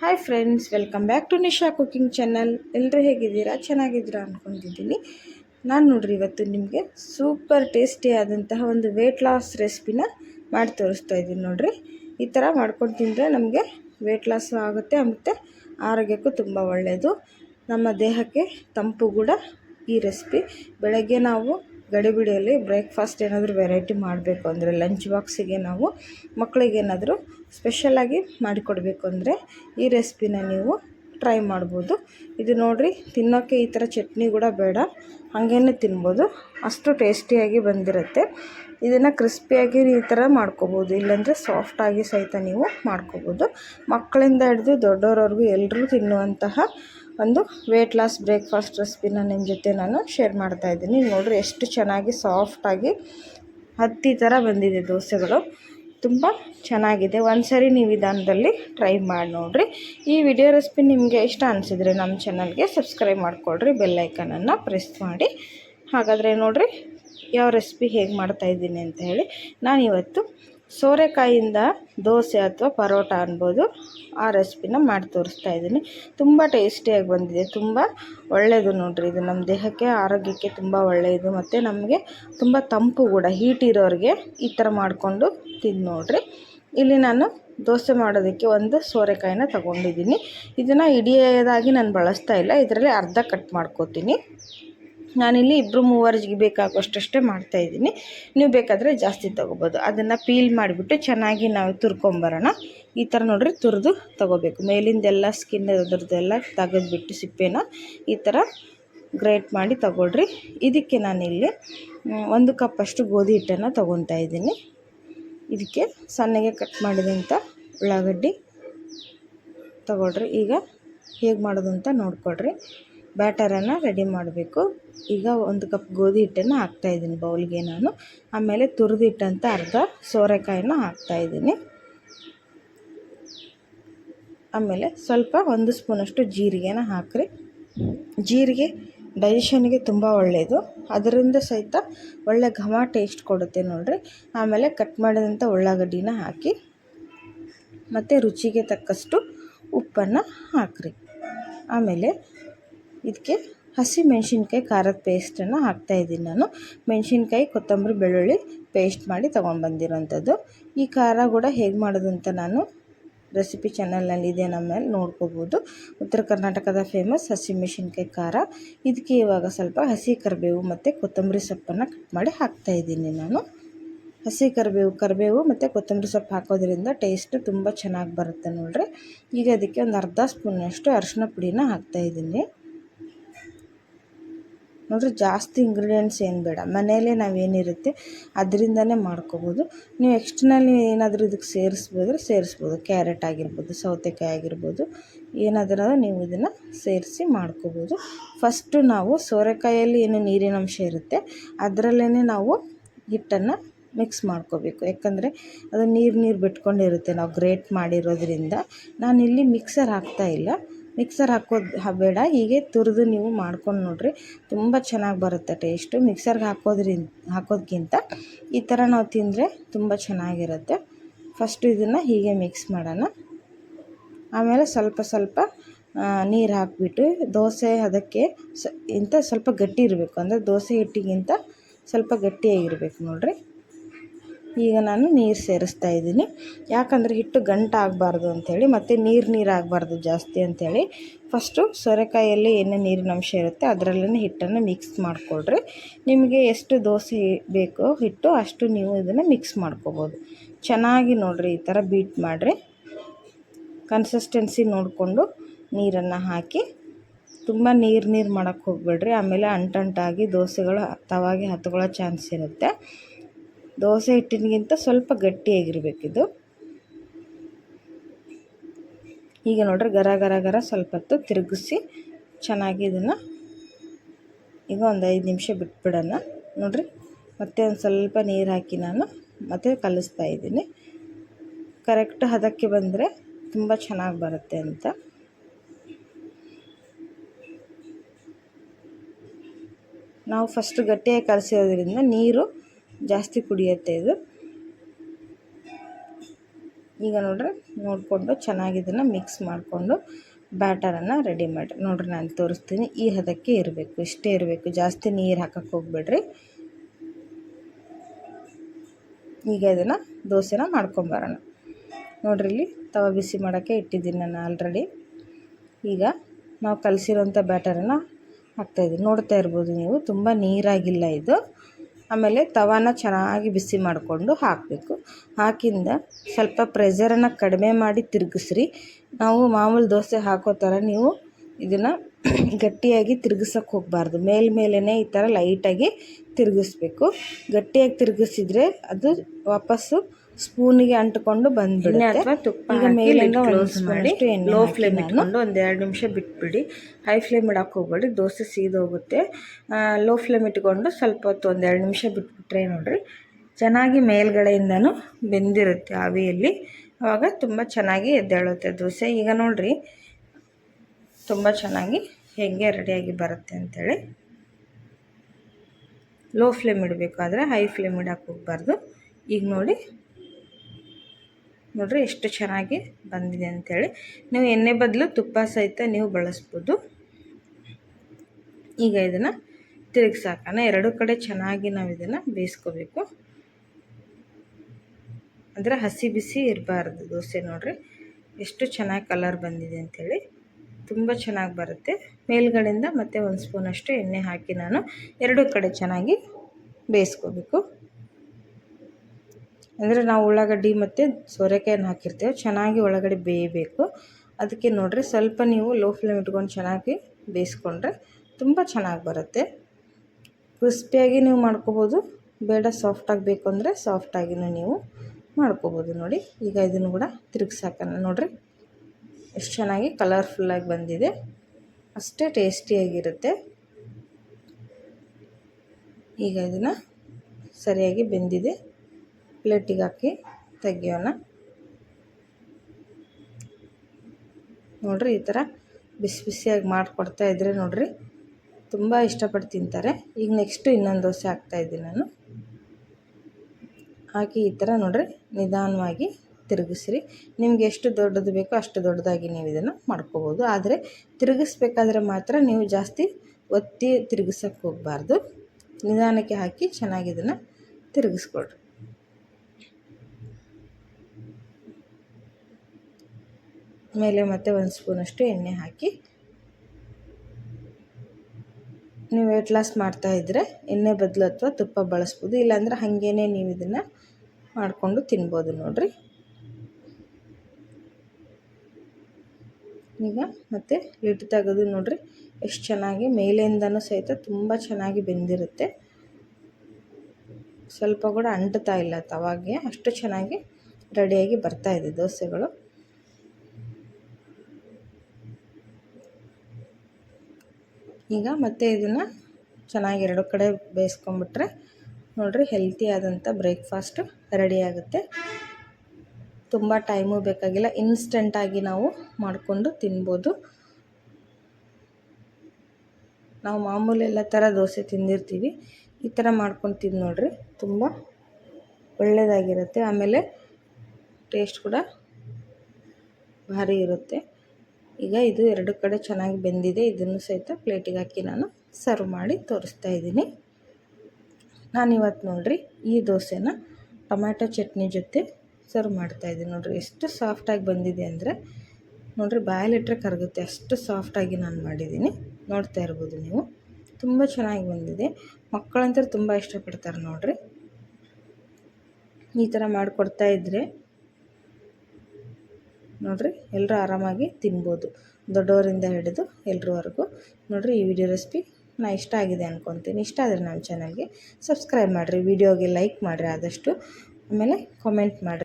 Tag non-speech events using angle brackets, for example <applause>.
Hi friends welcome back to Nisha cooking channel ಎಲ್ಲರೂ ಹೇಗಿದ್ದೀರಾ? ಚೆನ್ನಾಗಿದ್ದೀರಾ ಅಂದ್ಕೊಂಡಿದ್ದೀನಿ ನಾನು ನೋಡ್ರಿ ಇವತ್ತು ನಿಮಗೆ ಸೂಪರ್ ಟೇಸ್ಟಿ ಆದಂತಹ ಒಂದು ವೆಯ್ಟ್ ಲಾಸ್ ರೆಸಿಪಿನ ಮಾಡಿ ತೋರಿಸ್ತಾ ಇದ್ದೀನಿ ನೋಡ್ರಿ. ಈ ಥರ ಮಾಡ್ಕೊಂಡು ತಿಂದರೆ ನಮಗೆ ವೆಯ್ಟ್ ಲಾಸು ಆಗುತ್ತೆ, ಮತ್ತು ಆರೋಗ್ಯಕ್ಕೂ ತುಂಬ ಒಳ್ಳೆಯದು ನಮ್ಮ ದೇಹಕ್ಕೆ ತಂಪು ಕೂಡ ಈ ರೆಸಿಪಿ ಬೆಳಗ್ಗೆ ನಾವು ಗಡಿಬಿಡಿಯಲ್ಲಿ ಬ್ರೇಕ್ಫಾಸ್ಟ್ ಏನಾದರೂ ವೆರೈಟಿ ಮಾಡಬೇಕು ಅಂದರೆ ಲಂಚ್ ಬಾಕ್ಸಿಗೆ ನಾವು ಮಕ್ಕಳಿಗೇನಾದರೂ ಸ್ಪೆಷಲಾಗಿ ಮಾಡಿಕೊಡ್ಬೇಕು ಅಂದರೆ ಈ ರೆಸಿಪಿನ ನೀವು ಟ್ರೈ ಮಾಡ್ಬೋದು. ಇದು ನೋಡಿರಿ ತಿನ್ನೋಕ್ಕೆ ಈ ಥರ ಚಟ್ನಿ ಕೂಡ ಬೇಡ. ಹಾಗೇ ತಿನ್ಬೋದು. ಅಷ್ಟು ಟೇಸ್ಟಿಯಾಗಿ ಬಂದಿರುತ್ತೆ. ಇದನ್ನು ಕ್ರಿಸ್ಪಿಯಾಗಿ ಈ ಥರ ಮಾಡ್ಕೋಬೋದು. ಇಲ್ಲಾಂದರೆ ಸಾಫ್ಟಾಗಿ ಸಹಿತ ನೀವು ಮಾಡ್ಕೋಬೋದು. ಮಕ್ಕಳಿಂದ ಹಿಡಿದು ದೊಡ್ಡವರವರೆಗೂ ಎಲ್ಲರೂ ತಿನ್ನುವಂತಹ ಒಂದು ವೆಯ್ಟ್ ಲಾಸ್ ಬ್ರೇಕ್ಫಾಸ್ಟ್ ರೆಸಿಪಿನ ನಿಮ್ಮ ಜೊತೆ ನಾನು ಶೇರ್ ಮಾಡ್ತಾ ಇದ್ದೀನಿ. ನೋಡಿರಿ, ಎಷ್ಟು ಚೆನ್ನಾಗಿ ಸಾಫ್ಟಾಗಿ ಹತ್ತಿ ಥರ ಬಂದಿದೆ ದೋಸೆಗಳು. ತುಂಬ ಚೆನ್ನಾಗಿದೆ. ಒಂದು ಸರಿ ನೀವು ವಿಧಾನದಲ್ಲಿ ಟ್ರೈ ಮಾಡಿ ನೋಡಿರಿ. ಈ ವಿಡಿಯೋ ರೆಸಿಪಿ ನಿಮಗೆ ಇಷ್ಟ ಅನಿಸಿದ್ರೆ ನಮ್ಮ ಚಾನಲ್ಗೆ ಸಬ್ಸ್ಕ್ರೈಬ್ ಮಾಡಿಕೊಡ್ರಿ ಬೆಲ್ಲೈಕನನ್ನು ಪ್ರೆಸ್ ಮಾಡಿ. ಹಾಗಾದರೆ ನೋಡಿರಿ, ಯಾವ ರೆಸಿಪಿ ಹೇಗೆ ಮಾಡ್ತಾಯಿದ್ದೀನಿ ಅಂತ ಹೇಳಿ. ನಾನು ಇವತ್ತು ಸೋರೆಕಾಯಿಂದ ದೋಸೆ ಅಥವಾ ಪರೋಟ ಅನ್ಬೋದು ಆ ರೆಸಿಪಿನ ಮಾಡಿ ತೋರಿಸ್ತಾ ಇದ್ದೀನಿ. ತುಂಬ ಟೇಸ್ಟಿಯಾಗಿ ಬಂದಿದೆ. ತುಂಬ ಒಳ್ಳೆಯದು ನೋಡಿರಿ. ಇದು ನಮ್ಮ ದೇಹಕ್ಕೆ, ಆರೋಗ್ಯಕ್ಕೆ ತುಂಬ ಒಳ್ಳೆಯದು ಮತ್ತು ನಮಗೆ ತುಂಬ ತಂಪು ಕೂಡ ಹೀಟ್ ಇರೋರಿಗೆ ಈ ಥರ ಮಾಡಿಕೊಂಡು ತಿಂದು ನೋಡಿರಿ. ಇಲ್ಲಿ ನಾನು ದೋಸೆ ಮಾಡೋದಕ್ಕೆ ಒಂದು ಸೋರೆಕಾಯಿನ ತಗೊಂಡಿದ್ದೀನಿ. ಇದನ್ನು ಇಡಿಯದಾಗಿ ನಾನು ಬಳಸ್ತಾ ಇಲ್ಲ, ಇದರಲ್ಲಿ ಅರ್ಧ ಕಟ್ ಮಾಡ್ಕೋತೀನಿ. ನಾನಿಲ್ಲಿ ಇಬ್ಬರು ಮೂವರಿಗೆ ಬೇಕಾಗುವಷ್ಟಷ್ಟೇ ಮಾಡ್ತಾಯಿದ್ದೀನಿ ನೀವು ಬೇಕಾದರೆ ಜಾಸ್ತಿ ತೊಗೋಬೋದು. ಅದನ್ನು ಪೀಲ್ ಮಾಡಿಬಿಟ್ಟು ಚೆನ್ನಾಗಿ ನಾವು ತುರ್ಕೊಂಬರೋಣ. ಈ ಥರ ನೋಡಿರಿ ತುರಿದು ತೊಗೋಬೇಕು. ಮೇಲಿಂದೆಲ್ಲ ಸ್ಕಿನ್ ಅದರದ್ದೆಲ್ಲ ತೆಗೆದ್ಬಿಟ್ಟು ಸಿಪ್ಪೆನ ಈ ಥರ ಗ್ರೇಟ್ ಮಾಡಿ ತಗೊಳ್ರಿ. ಇದಕ್ಕೆ ನಾನಿಲ್ಲಿ ಒಂದು ಕಪ್ಪಷ್ಟು ಗೋಧಿ ಹಿಟ್ಟನ್ನು ತೊಗೊತಾ ಇದ್ದೀನಿ. ಇದಕ್ಕೆ ಸಣ್ಣಗೆ ಕಟ್ ಮಾಡಿದಂಥ ಉಳ್ಳಾಗಡ್ಡಿ ತಗೊಳ್ರಿ. ಈಗ ಹೇಗೆ ಮಾಡೋದು ಅಂತ ನೋಡ್ಕೊಳ್ರಿ. ಬ್ಯಾಟರನ್ನು ರೆಡಿ ಮಾಡಬೇಕು. ಈಗ ಒಂದು ಕಪ್ ಗೋಧಿ ಹಿಟ್ಟನ್ನು ಹಾಕ್ತಾಯಿದ್ದೀನಿ ಬೌಲ್ಗೆ ನಾನು. ಆಮೇಲೆ ತುರಿದಿಟ್ಟಂಥ ಅರ್ಧ ಸೋರೆಕಾಯಿನ ಹಾಕ್ತಾಯಿದ್ದೀನಿ ಆಮೇಲೆ ಸ್ವಲ್ಪ ಒಂದು ಸ್ಪೂನಷ್ಟು ಜೀರಿಗೆನ ಹಾಕ್ರಿ. ಜೀರಿಗೆ ಡೈಜೆಷನ್ಗೆ ತುಂಬ ಒಳ್ಳೆಯದು ಅದರಿಂದ ಸಹಿತ ಒಳ್ಳೆ ಘಮ ಟೇಸ್ಟ್ ಕೊಡುತ್ತೆ ನೋಡಿರಿ. ಆಮೇಲೆ ಕಟ್ ಮಾಡಿದಂಥ ಉಳ್ಳಾಗಡ್ಡಿನ ಹಾಕಿ, ಮತ್ತು ರುಚಿಗೆ ತಕ್ಕಷ್ಟು ಉಪ್ಪನ್ನು ಹಾಕ್ರಿ. ಆಮೇಲೆ ಇದಕ್ಕೆ ಹಸಿ ಮೆಣಸಿನ್ಕಾಯಿ ಖಾರದ ಪೇಸ್ಟನ್ನು ಹಾಕ್ತಾಯಿದ್ದೀನಿ ನಾನು. ಮೆಣಸಿನ್ಕಾಯಿ, ಕೊತ್ತಂಬರಿ, ಬೆಳ್ಳುಳ್ಳಿ ಪೇಸ್ಟ್ ಮಾಡಿ ತೊಗೊಂಡು ಬಂದಿರೋಂಥದ್ದು ಈ ಖಾರ ಕೂಡ ಹೇಗೆ ಮಾಡೋದು ಅಂತ ನಾನು ರೆಸಿಪಿ ಚಾನಲ್ನಲ್ಲಿ ಇದೆ ನಮ್ಮ ಮೇಲೆ ನೋಡ್ಕೋಬೋದು. ಉತ್ತರ ಕರ್ನಾಟಕದ ಫೇಮಸ್ ಹಸಿ ಮೆಣಸಿನ್ಕಾಯಿ ಖಾರ. ಇದಕ್ಕೆ ಇವಾಗ ಸ್ವಲ್ಪ ಹಸಿ ಕರಿಬೇವು ಮತ್ತು ಕೊತ್ತಂಬರಿ ಸೊಪ್ಪನ್ನು ಕಟ್ ಮಾಡಿ ಹಾಕ್ತಾಯಿದ್ದೀನಿ ನಾನು. ಹಸಿ ಕರಿಬೇವು ಕರಿಬೇವು ಮತ್ತು ಕೊತ್ತಂಬರಿ ಸೊಪ್ಪು ಹಾಕೋದ್ರಿಂದ ಟೇಸ್ಟ್ ತುಂಬ ಚೆನ್ನಾಗಿ ಬರುತ್ತೆ ನೋಡಿರಿ. ಈಗ ಅದಕ್ಕೆ ಒಂದು ಅರ್ಧ ಸ್ಪೂನಷ್ಟು ಅರಿಶಿನ ಪುಡಿನ ಹಾಕ್ತಾಯಿದ್ದೀನಿ ನೋಡಿರಿ ಜಾಸ್ತಿ ಇಂಗ್ರೀಡಿಯೆಂಟ್ಸ್ ಏನು ಬೇಡ. ಮನೆಯಲ್ಲೇ ನಾವೇನಿರುತ್ತೆ, ಅದರಿಂದನೇ ಮಾಡ್ಕೋಬೋದು. ನೀವು ಎಕ್ಸ್ಟ್ರನಲ್ಲಿ ಏನಾದರೂ ಇದಕ್ಕೆ ಸೇರಿಸ್ಬೋದ್ರೆ ಸೇರಿಸ್ಬೋದು. ಕ್ಯಾರೆಟ್ ಆಗಿರ್ಬೋದು, ಸೌತೆಕಾಯಿ ಆಗಿರ್ಬೋದು, ಏನಾದರೂ ನೀವು ಇದನ್ನು ಸೇರಿಸಿ ಮಾಡ್ಕೋಬೋದು. ಫಸ್ಟು ನಾವು ಸೋರೆಕಾಯಲ್ಲಿ ಏನು ನೀರಿನ ಅಂಶ ಇರುತ್ತೆ ಅದರಲ್ಲೇ ನಾವು ಹಿಟ್ಟನ್ನು ಮಿಕ್ಸ್ ಮಾಡ್ಕೋಬೇಕು. ಯಾಕಂದರೆ ಅದು ನೀರು ನೀರು ಬಿಟ್ಕೊಂಡಿರುತ್ತೆ. ನಾವು ಗ್ರೇಟ್ ಮಾಡಿರೋದ್ರಿಂದ ನಾನಿಲ್ಲಿ ಮಿಕ್ಸರ್ ಹಾಕ್ತಾಯಿಲ್ಲ ಮಿಕ್ಸರ್ ಹಾಕೋದು ಬೇಡ, ಹೀಗೆ ತುರಿದು ನೀವು ಮಾಡ್ಕೊಂಡು ನೋಡಿರಿ. ತುಂಬ ಚೆನ್ನಾಗಿ ಬರುತ್ತೆ ಟೇಸ್ಟು ಮಿಕ್ಸರ್ಗೆ ಹಾಕೋದ್ರಿಂದ ಹಾಕೋದಕ್ಕಿಂತ ಈ ಥರ ನಾವು ತಿಂದರೆ ತುಂಬ ಚೆನ್ನಾಗಿರುತ್ತೆ. ಫಸ್ಟು ಇದನ್ನು ಹೀಗೆ ಮಿಕ್ಸ್ ಮಾಡೋಣ. ಆಮೇಲೆ ಸ್ವಲ್ಪ ಸ್ವಲ್ಪ ನೀರು ಹಾಕಿಬಿಟ್ಟು ದೋಸೆ ಅದಕ್ಕೆ ಸ ಇಂಥ ಸ್ವಲ್ಪ ಗಟ್ಟಿ ಇರಬೇಕು. ಅಂದರೆ ದೋಸೆ ಹಿಟ್ಟಿಗಿಂತ ಸ್ವಲ್ಪ ಗಟ್ಟಿಯಾಗಿರ್ಬೇಕು ನೋಡಿರಿ. ಈಗ ನಾನು ನೀರು ಸೇರಿಸ್ತಾ ಇದ್ದೀನಿ. ಯಾಕಂದರೆ ಹಿಟ್ಟು ಗಂಟು ಆಗಬಾರ್ದು ಅಂಥೇಳಿ ಮತ್ತು ನೀರು ನೀರು ಆಗಬಾರ್ದು ಜಾಸ್ತಿ ಅಂಥೇಳಿ ಫಸ್ಟು ಸೋರೆಕಾಯಲ್ಲಿ ಏನೇ ನೀರಿನ ಅಂಶ ಇರುತ್ತೆ ಅದರಲ್ಲೇ ಹಿಟ್ಟನ್ನು ಮಿಕ್ಸ್ ಮಾಡಿಕೊಳ್ರಿ. ನಿಮಗೆ ಎಷ್ಟು ದೋಸೆ ಬೇಕೋ ಹಿಟ್ಟು ಅಷ್ಟು ನೀವು ಇದನ್ನು ಮಿಕ್ಸ್ ಮಾಡ್ಕೋಬೋದು. ಚೆನ್ನಾಗಿ ನೋಡಿರಿ, ಈ ಥರ ಬೀಟ್ ಮಾಡಿರಿ. ಕನ್ಸಿಸ್ಟೆನ್ಸಿ ನೋಡಿಕೊಂಡು ನೀರನ್ನು ಹಾಕಿ, ತುಂಬ ನೀರು ನೀರು ಮಾಡೋಕ್ಕೆ ಹೋಗ್ಬೇಡ್ರಿ. ಆಮೇಲೆ ಅಂಟಂಟಾಗಿ ದೋಸೆಗಳು ತವಾಗೆ ಹತ್ಕೊಳ್ಳೋ ಚಾನ್ಸ್ ಇರುತ್ತೆ. ದೋಸೆ ಹಿಟ್ಟಿನಗಿಂತ ಸ್ವಲ್ಪ ಗಟ್ಟಿಯಾಗಿರಬೇಕಿದು. ಈಗ ನೋಡ್ರಿ ಗರ ಗರ ಗರ ಸ್ವಲ್ಪ ಹೊತ್ತು ತಿರುಗಿಸಿ ಚೆನ್ನಾಗಿ ಇದನ್ನು ಈಗ ಒಂದು ಐದು ನಿಮಿಷ ಬಿಟ್ಬಿಡೋಣ. ನೋಡಿರಿ ಮತ್ತೆ ಒಂದು ಸ್ವಲ್ಪ ನೀರು ಹಾಕಿ ನಾನು ಮತ್ತೆ ಕಲಿಸ್ತಾ ಇದ್ದೀನಿ. ಕರೆಕ್ಟ್ ಹದಕ್ಕೆ ಬಂದರೆ ತುಂಬ ಚೆನ್ನಾಗಿ ಬರುತ್ತೆ ಅಂತ. ನಾವು ಫಸ್ಟ್ ಗಟ್ಟಿಯಾಗಿ ಕಲಸಿರೋದ್ರಿಂದ ನೀರು ಜಾಸ್ತಿ ಕುಡಿಯುತ್ತೆ ಇದು. ಈಗ ನೋಡ್ರಿ, ನೋಡಿಕೊಂಡು ಚೆನ್ನಾಗಿ ಇದನ್ನು ಮಿಕ್ಸ್ ಮಾಡಿಕೊಂಡು ಬ್ಯಾಟರನ್ನು ರೆಡಿ ಮಾಡಿರಿ ನೋಡ್ರಿ ನಾನು ತೋರಿಸ್ತೀನಿ, ಈ ಹದಕ್ಕೆ ಇರಬೇಕು, ಇಷ್ಟೇ ಇರಬೇಕು, ಜಾಸ್ತಿ ನೀರು ಹಾಕಕ್ಕೆ ಹೋಗ್ಬೇಡ್ರಿ. ಈಗ ಇದನ್ನು ದೋಸೆನ ಮಾಡ್ಕೊಂಬರೋಣ ನೋಡ್ರಿ ಇಲ್ಲಿ ತವ ಬಿಸಿ ಮಾಡೋಕ್ಕೆ ಇಟ್ಟಿದ್ದೀನಿ ನಾನು ಆಲ್ರೆಡಿ ಈಗ ನಾವು ಕಲಸಿರೋಂಥ ಬ್ಯಾಟರನ್ನು ಹಾಕ್ತಾಯಿದ್ದೀನಿ ನೋಡ್ತಾ ಇರ್ಬೋದು ನೀವು, ತುಂಬ ನೀರಾಗಿಲ್ಲ ಇದು. ಆಮೇಲೆ ತವಾನ ಚೆನ್ನಾಗಿ ಬಿಸಿ ಮಾಡಿಕೊಂಡು ಹಾಕಬೇಕು. ಹಾಕಿಂದ ಸ್ವಲ್ಪ ಪ್ರೆಷರನ್ನು ಕಡಿಮೆ ಮಾಡಿ ತಿರುಗಿಸ್ರಿ. ನಾವು ಮಾಮೂಲು ದೋಸೆ ಹಾಕೋ ಥರ ನೀವು ಇದನ್ನು <clears throat> ಗಟ್ಟಿಯಾಗಿ ತಿರುಗಿಸೋಕೆ ಹೋಗಬಾರ್ದು. ಮೇಲ್ಮೇಲೇ ಈ ಥರ ಲೈಟಾಗಿ ತಿರುಗಿಸ್ಬೇಕು. ಗಟ್ಟಿಯಾಗಿ ತಿರುಗಿಸಿದ್ರೆ ಅದು ವಾಪಸ್ಸು ಸ್ಪೂನಿಗೆ ಅಂಟ್ಕೊಂಡು ಬಂದ್ಬಿಡುತ್ತೆ. ಅಥವಾ ತುಪ್ಪ ಈಗ ಮೇಲಿಂದ ಮಾಡಿ ಲೋ ಫ್ಲೇಮ್ ಇಟ್ಕೊಂಡು ಒಂದು ಎರಡು ನಿಮಿಷ ಬಿಟ್ಬಿಡಿ. ಹೈ ಫ್ಲೇಮ್ ಇಡಕ್ಕೆ ಹೋಗ್ಬೇಡಿ ದೋಸೆ ಸೀದೋಗುತ್ತೆ ಲೋ ಫ್ಲೇಮ್ ಇಟ್ಕೊಂಡು ಸ್ವಲ್ಪ ಹೊತ್ತು ಒಂದು ಎರಡು ನಿಮಿಷ ಬಿಟ್ಬಿಟ್ರೆ ನೋಡಿರಿ ಚೆನ್ನಾಗಿ ಮೇಲ್ಗಡೆಯಿಂದನೂ ಬೆಂದಿರುತ್ತೆ ಆವಿಯಲ್ಲಿ. ಆವಾಗ ತುಂಬ ಚೆನ್ನಾಗಿ ಎದ್ದೇಳುತ್ತೆ ದೋಸೆ. ಈಗ ನೋಡಿರಿ ತುಂಬ ಚೆನ್ನಾಗಿ ಹೇಗೆ ರೆಡಿಯಾಗಿ ಬರುತ್ತೆ ಅಂತೇಳಿ. ಲೋ ಫ್ಲೇಮ್ ಇಡಬೇಕಾದ್ರೆ ಹೈ ಫ್ಲೇಮ್ ಇಡಕ್ಕೆ ಹೋಗ್ಬಾರ್ದು. ಈಗ ನೋಡಿ ನೋಡ್ರಿ ಎಷ್ಟು ಚೆನ್ನಾಗಿ ಬಂದಿದೆ ಅಂಥೇಳಿ ನೀವು ಎಣ್ಣೆ ಬದಲು ತುಪ್ಪ ಸಹಿತ ನೀವು ಬಳಸ್ಬೋದು. ಈಗ ಇದನ್ನು ತಿರುಗಿಸಾಕೋಣ. ಎರಡು ಕಡೆ ಚೆನ್ನಾಗಿ ನಾವು ಇದನ್ನು ಬೇಯಿಸ್ಕೋಬೇಕು. ಅಂದರೆ ಹಸಿ ಬಿಸಿ ಇರಬಾರ್ದು ದೋಸೆ ನೋಡ್ರಿ. ಎಷ್ಟು ಚೆನ್ನಾಗಿ ಕಲರ್ ಬಂದಿದೆ ಅಂಥೇಳಿ ತುಂಬ ಚೆನ್ನಾಗಿ ಬರುತ್ತೆ. ಮೇಲ್ಗಡೆಯಿಂದ ಮತ್ತೆ ಒಂದು ಸ್ಪೂನಷ್ಟು ಎಣ್ಣೆ ಹಾಕಿ ನಾನು ಎರಡು ಕಡೆ ಚೆನ್ನಾಗಿ ಬೇಯಿಸ್ಕೋಬೇಕು. ಅಂದರೆ ನಾವು ಉಳ್ಳಾಗಡ್ಡಿ ಮತ್ತು ಸೋರೆಕಾಯನ್ನು ಹಾಕಿರ್ತೇವೆ. ಚೆನ್ನಾಗಿ ಒಳಗಡೆ ಬೇಯಬೇಕು. ಅದಕ್ಕೆ ನೋಡಿರಿ, ಸ್ವಲ್ಪ ನೀವು ಲೋ ಫ್ಲೇಮ್ ಇಟ್ಕೊಂಡು ಚೆನ್ನಾಗಿ ಬೇಯಿಸ್ಕೊಂಡ್ರೆ ತುಂಬ ಚೆನ್ನಾಗಿ ಬರುತ್ತೆ. ಕ್ರಿಸ್ಪಿಯಾಗಿ ನೀವು ಮಾಡ್ಕೋಬೋದು, ಬೇಡ ಸಾಫ್ಟಾಗಿ ಬೇಕು ಅಂದರೆ ಸಾಫ್ಟಾಗಿನೂ ನೀವು ಮಾಡ್ಕೋಬೋದು ನೋಡಿ. ಈಗ ಇದನ್ನು ಕೂಡ ತಿರುಗ್ಸಾಕೋಣ ನೋಡಿರಿ, ಎಷ್ಟು ಚೆನ್ನಾಗಿ ಕಲರ್ಫುಲ್ಲಾಗಿ ಬಂದಿದೆ. ಅಷ್ಟೇ ಟೇಸ್ಟಿಯಾಗಿರುತ್ತೆ ಈಗ ಇದನ್ನು ಸರಿಯಾಗಿ ಬೆಂದಿದೆ. ಪ್ಲೇಟಿಗೆ ಹಾಕಿ ತೆಗಿಯೋಣ. ನೋಡಿರಿ, ಈ ಥರ ಬಿಸಿ ಬಿಸಿಯಾಗಿ ಮಾಡಿಕೊಡ್ತಾ ಇದ್ದರೆ ನೋಡಿರಿ ತುಂಬ ಇಷ್ಟಪಟ್ಟು ತಿಂತಾರೆ. ಈಗ ನೆಕ್ಸ್ಟು ಇನ್ನೊಂದು ದೋಸೆ ಹಾಕ್ತಾಯಿದ್ದೀನಿ ನಾನು. ಹಾಕಿ ಈ ಥರ ನೋಡಿರಿ ನಿಧಾನವಾಗಿ ತಿರುಗಿಸ್ರಿ. ನಿಮ್ಗೆ ಎಷ್ಟು ದೊಡ್ಡದು ಬೇಕೋ ಅಷ್ಟು ದೊಡ್ಡದಾಗಿ ನೀವು ಇದನ್ನು ಮಾಡ್ಕೋಬೋದು. ಆದರೆ ತಿರುಗಿಸ್ಬೇಕಾದ್ರೆ ಮಾತ್ರ ನೀವು ಜಾಸ್ತಿ ಒತ್ತಿ ತಿರುಗಿಸೋಕ್ಕೆ ಹೋಗಬಾರ್ದು. ನಿಧಾನಕ್ಕೆ ಹಾಕಿ ಚೆನ್ನಾಗಿ ಇದನ್ನು ತಿರುಗಿಸ್ಕೊಳ್ರಿ. ಮೇಲೆ ಮತ್ತೆ ಒಂದು ಸ್ಪೂನಷ್ಟು ಎಣ್ಣೆ ಹಾಕಿ ನೀವು ವೆಯ್ಟ್ ಲಾಸ್ ಮಾಡ್ತಾಯಿದ್ರೆ ಎಣ್ಣೆ ಬದಲು ಅಥವಾ ತುಪ್ಪ ಬಳಸ್ಬೋದು, ಇಲ್ಲಾಂದ್ರೆ ಹಾಗೇ ನೀವು ಇದನ್ನು ಮಾಡಿಕೊಂಡು ತಿನ್ಬೋದು ನೋಡಿರಿ. ಈಗ ಮತ್ತೆ ಲಿಡ್ ತೆಗೆದು ನೋಡಿರಿ, ಎಷ್ಟು ಚೆನ್ನಾಗಿ ಮೇಲೆಯಿಂದನೂ ಸಹಿತ ತುಂಬ ಚೆನ್ನಾಗಿ ಬೆಂದಿರುತ್ತೆ. ಸ್ವಲ್ಪ ಕೂಡ ಅಂಟುತ್ತಾ ಇಲ್ಲ ತವಾಗೆ, ಅಷ್ಟು ಚೆನ್ನಾಗಿ ರೆಡಿಯಾಗಿ ಬರ್ತಾಯಿದೆ ದೋಸೆಗಳು. ಈಗ ಮತ್ತೆ ಇದನ್ನು ಚೆನ್ನಾಗಿ ಎರಡು ಕಡೆ ಬೇಯಿಸ್ಕೊಂಬಿಟ್ರೆ ನೋಡಿರಿ ಹೆಲ್ತಿ ಆದಂಥ ಬ್ರೇಕ್ಫಾಸ್ಟ್ ರೆಡಿ ಆಗುತ್ತೆ. ತುಂಬ ಟೈಮು ಬೇಕಾಗಿಲ್ಲ ಇನ್ಸ್ಟೆಂಟಾಗಿ ನಾವು ಮಾಡಿಕೊಂಡು ತಿನ್ಬೋದು. ನಾವು ಮಾಮೂಲಿ ಎಲ್ಲ ಥರ ದೋಸೆ ತಿಂದಿರ್ತೀವಿ, ಈ ಥರ ಮಾಡ್ಕೊಂಡು ತಿಂದು ನೋಡಿರಿ ತುಂಬ ಒಳ್ಳೆಯದಾಗಿರುತ್ತೆ ಆಮೇಲೆ ಟೇಸ್ಟ್ ಕೂಡ ಭಾರಿ ಇರುತ್ತೆ. ಈಗ ಇದು ಎರಡು ಕಡೆ ಚೆನ್ನಾಗಿ ಬೆಂದಿದೆ. ಇದನ್ನು ಸಹಿತ ಪ್ಲೇಟಿಗೆ ಹಾಕಿ ನಾನು ಸರ್ವ್ ಮಾಡಿ ತೋರಿಸ್ತಾ ಇದ್ದೀನಿ. ನಾನಿವತ್ತು ನೋಡಿರಿ ಈ ದೋಸೆನ ಟೊಮ್ಯಾಟೊ ಚಟ್ನಿ ಜೊತೆ ಸರ್ವ್ ಮಾಡ್ತಾ ಇದ್ದೀನಿ ನೋಡಿರಿ. ಎಷ್ಟು ಸಾಫ್ಟಾಗಿ ಬಂದಿದೆ ಅಂದರೆ ನೋಡಿರಿ ಬಾಯಲ್ಲಿಟ್ಟರೆ ಕರಗುತ್ತೆ. ಅಷ್ಟು ಸಾಫ್ಟಾಗಿ ನಾನು ಮಾಡಿದ್ದೀನಿ. ನೋಡ್ತಾ ಇರ್ಬೋದು ನೀವು. ತುಂಬ ಚೆನ್ನಾಗಿ ಬಂದಿದೆ. ಮಕ್ಕಳಂತೂ ತುಂಬ ಇಷ್ಟಪಡ್ತಾರೆ ನೋಡಿರಿ. ಈ ಥರ ಮಾಡಿಕೊಡ್ತಾ ಇದ್ದರೆ ನೋಡಿರಿ ಎಲ್ಲರೂ ಆರಾಮಾಗಿ ತಿನ್ಬೋದು. ದೊಡ್ಡವರಿಂದ ಹಿಡಿದು ಎಲ್ರವರೆಗೂ. ನೋಡಿರಿ, ಈ ವಿಡಿಯೋ ರೆಸಿಪಿ ನಾ ಇಷ್ಟ ಆಗಿದೆ ಅಂದ್ಕೊತೀನಿ ಇಷ್ಟ ಆದರೆ ನಮ್ಮ ಚಾನಲ್ಗೆ ಸಬ್ಸ್ಕ್ರೈಬ್ ಮಾಡಿರಿ. ವಿಡಿಯೋಗೆ ಲೈಕ್ ಮಾಡಿರಿ ಆದಷ್ಟು. ಆಮೇಲೆ ಕಾಮೆಂಟ್ ಮಾಡಿರಿ.